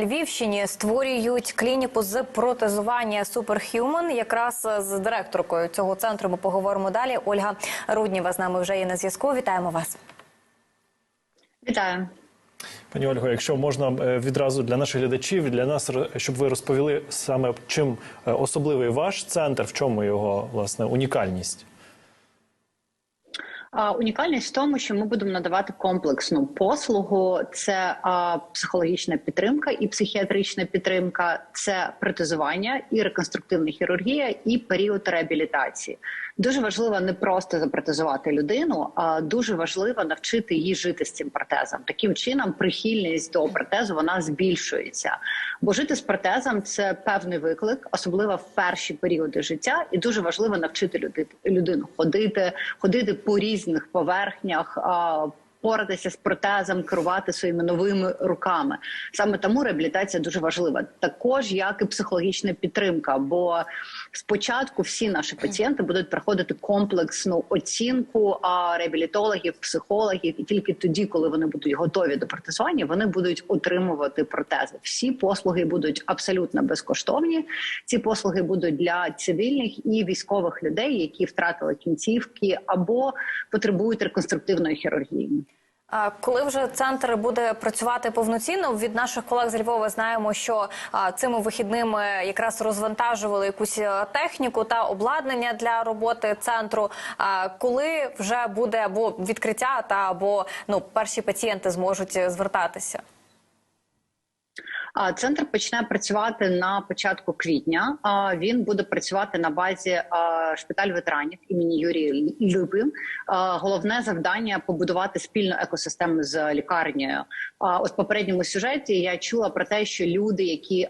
Львівщині створюють клініку з протезування Superhuman. Якраз з директоркою цього центру ми поговоримо далі. Ольга Рудніва з нами вже є на зв'язку. Вітаємо вас. Вітаю. Пані Ольго, якщо можна е, відразу для наших глядачів, для нас, щоб ви розповіли саме чим е, особливий ваш центр, в чому його власне унікальність? Унікальність в тому, що ми будемо надавати комплексну послугу: це психологічна підтримка і психіатрична підтримка, це протезування і реконструктивна хірургія, і період реабілітації. Дуже важливо не просто запротезувати людину, а дуже важливо навчити її жити з цим протезом. Таким чином, прихильність до протезу вона збільшується. Бо жити з протезом це певний виклик, особливо в перші періоди життя, і дуже важливо навчити людину ходити, ходити по різних поверхнях. Поратися з протезом, керувати своїми новими руками. Саме тому реабілітація дуже важлива. Також як і психологічна підтримка. Бо спочатку всі наші пацієнти будуть проходити комплексну оцінку реабілітологів, психологів, і тільки тоді, коли вони будуть готові до протезування, вони будуть отримувати протези. Всі послуги будуть абсолютно безкоштовні. Ці послуги будуть для цивільних і військових людей, які втратили кінцівки або потребують реконструктивної хірургії. Коли вже центр буде працювати повноцінно, від наших колег з Львова знаємо, що цими вихідними якраз розвантажували якусь е, техніку та обладнання для роботи центру. Коли вже буде або відкриття, та або ну перші пацієнти зможуть е, звертатися? Центр почне працювати на початку квітня. Він буде працювати на базі шпиталь ветеранів імені Юрія Люби. Головне завдання побудувати спільну екосистему з лікарнею. В попередньому сюжеті я чула про те, що люди, які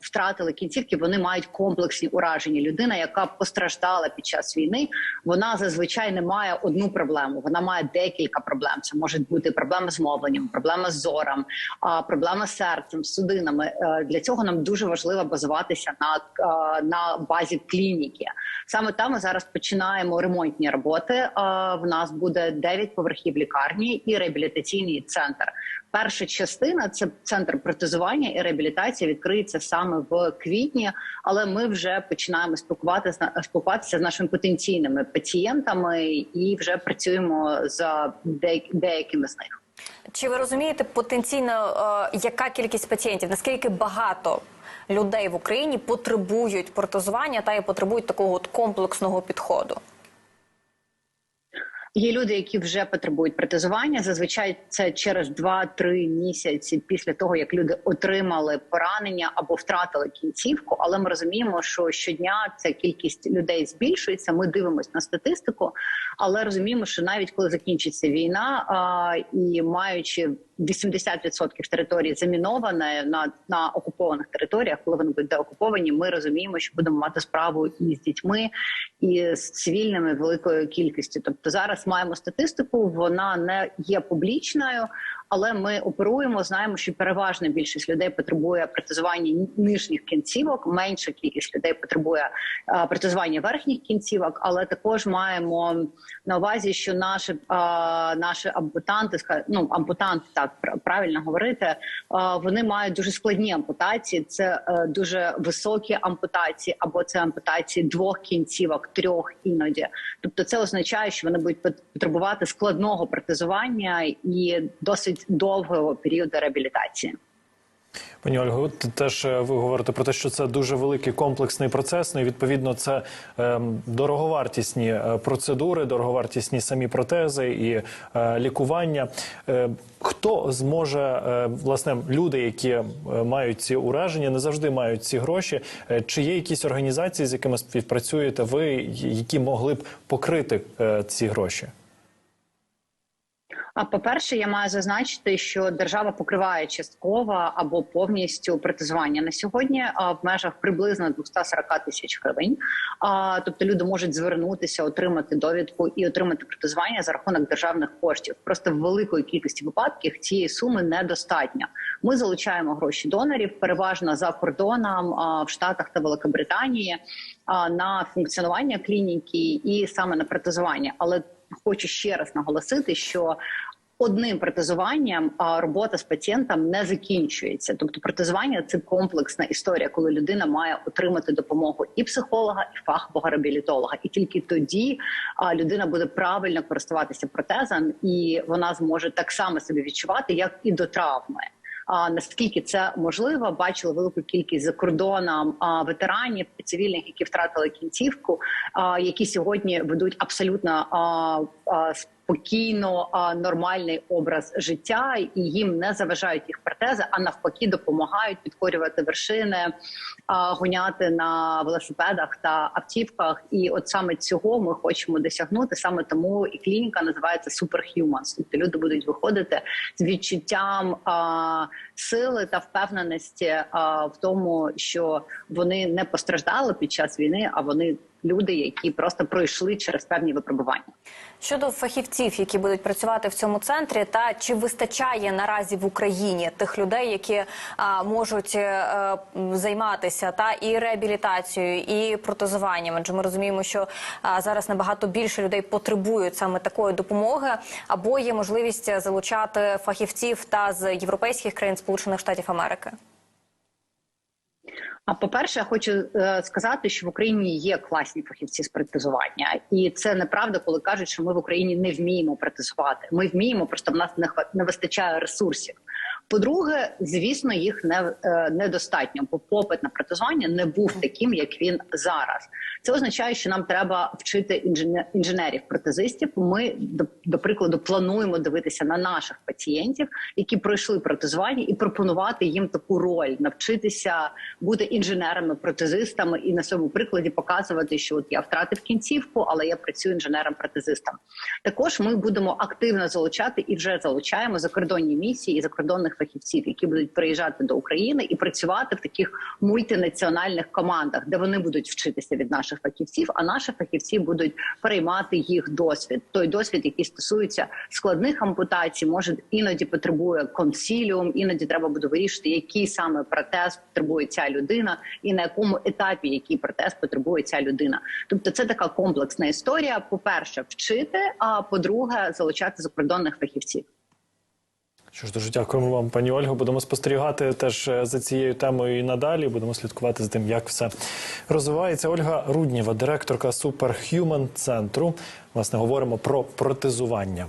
втратили кінцівки, вони мають комплексні ураження. Людина, яка постраждала під час війни, вона зазвичай не має одну проблему. Вона має декілька проблем. Це можуть бути проблеми з мовленням, проблема з зором, проблема з серцем, судинами. Е, Для цього нам дуже важливо базуватися на, е, на базі клініки. Саме там ми зараз починаємо ремонтні роботи. Е, В нас буде 9 поверхів лікарні і реабілітаційний центр. Перша частина це центр протезування і реабілітації. Відкриється саме в квітні, але ми вже починаємо спілкуватися спілкуватися з нашими потенційними пацієнтами і вже працюємо з деякими з них. Чи ви розумієте потенційно, е, яка кількість пацієнтів? Наскільки багато людей в Україні потребують протезування та і потребують такого от комплексного підходу? Є люди, які вже потребують протезування. Зазвичай це через 2-3 місяці після того, як люди отримали поранення або втратили кінцівку. Але ми розуміємо, що щодня ця кількість людей збільшується. Ми дивимося на статистику, але розуміємо, що навіть коли закінчиться війна, і маючи 80% території заміновано на, на окупованих територіях, коли вони будуть деокуповані, ми розуміємо, що будемо мати справу і з дітьми, і з цивільними великою кількістю. Тобто зараз маємо статистику, вона не є публічною, але ми оперуємо. Знаємо, що переважна більшість людей потребує протезування нижніх кінцівок. Менша кількість людей потребує протезування верхніх кінцівок, але також маємо на увазі, що наші наші ампутанти, ну ампутанти, так правильно говорити, вони мають дуже складні ампутації. Це е, дуже високі ампутації, або це ампутації двох кінцівок, трьох іноді. Тобто, це означає, що вони будуть потребувати складного протезування і досить довгого періоду реабілітації. Пані Ольго, от теж е, ви говорите про те, що це дуже великий комплексний процес. Ну і відповідно це ем, дороговартісні е, процедури, дороговартісні самі протези і е, лікування. Е, хто зможе е, власне люди, які е, мають ці ураження, не завжди мають ці гроші. Е, чи є якісь організації, з якими співпрацюєте ви, які могли б покрити е, ці гроші? А по-перше, я маю зазначити, що держава покриває частково або повністю протезування на сьогодні в межах приблизно 240 тисяч гривень. Тобто люди можуть звернутися, отримати довідку і отримати протезування за рахунок державних коштів. Просто в великої кількості випадків цієї суми недостатньо. Ми залучаємо гроші донорів, переважно за кордоном в Штатах та Великобританії на функціонування клініки і саме на протезування. Але хочу ще раз наголосити, що одним протезуванням робота з пацієнтом не закінчується. Тобто, протезування це комплексна історія, коли людина має отримати допомогу і психолога, і фахового реабілітолога. І тільки тоді людина буде правильно користуватися протезом, і вона зможе так само себе відчувати, як і до травми. А наскільки це можливо, бачили велику кількість за кордоном ветеранів цивільних, які втратили кінцівку, які сьогодні ведуть абсолютно а, спокійно нормальний образ життя, і їм не заважають їх протези, а навпаки, допомагають підкорювати вершини, гоняти на велосипедах та автівках. І от саме цього ми хочемо досягнути. Саме тому і клініка називається Superhumans. Тобто люди будуть виходити з відчуттям сили та впевненості а, в тому, що вони не постраждали під час війни, а вони люди, які просто пройшли через певні випробування. Щодо фахівців, які будуть працювати в цьому центрі, та чи вистачає наразі в Україні тих людей, які а, можуть е, м, займатися та і реабілітацією, і протезуванням? Адже ми розуміємо, що а, зараз набагато більше людей потребують саме такої допомоги, або є можливість залучати фахівців та з європейських країн Сполучених Штатів Америки. А по-перше, я хочу е, сказати, що в Україні є класні фахівці з протезування, і це неправда, коли кажуть, що ми в Україні не вміємо протезувати. Ми вміємо, просто в нас не не вистачає ресурсів. По-друге, звісно, їх не е, недостатньо, бо попит на протезування не був таким, як він зараз. Це означає, що нам треба вчити інженер- інженерів-протезистів. Ми до, до прикладу плануємо дивитися на наших пацієнтів, які пройшли протезування, і пропонувати їм таку роль, навчитися бути інженерами-протезистами і на своєму прикладі показувати, що от я втратив кінцівку, але я працюю інженером-протезистом. Також ми будемо активно залучати і вже залучаємо закордонні місії і закордонних фахівців, які будуть приїжджати до України і працювати в таких мультинаціональних командах, де вони будуть вчитися від наших фахівців, а наші фахівці будуть переймати їх досвід. Той досвід, який стосується складних ампутацій, може іноді потребує консіліум, іноді треба буде вирішити, який саме протез потребує ця людина, і на якому етапі який протез потребує ця людина. Тобто, це така комплексна історія. По перше, вчити, а по-друге, залучати закордонних фахівців. Що ж, дуже дякуємо вам, пані Ольго. Будемо спостерігати теж е, за цією темою і надалі. Будемо слідкувати за тим, як все розвивається. Ольга Руднєва, директорка Superhuman центру. Власне, говоримо про протезування.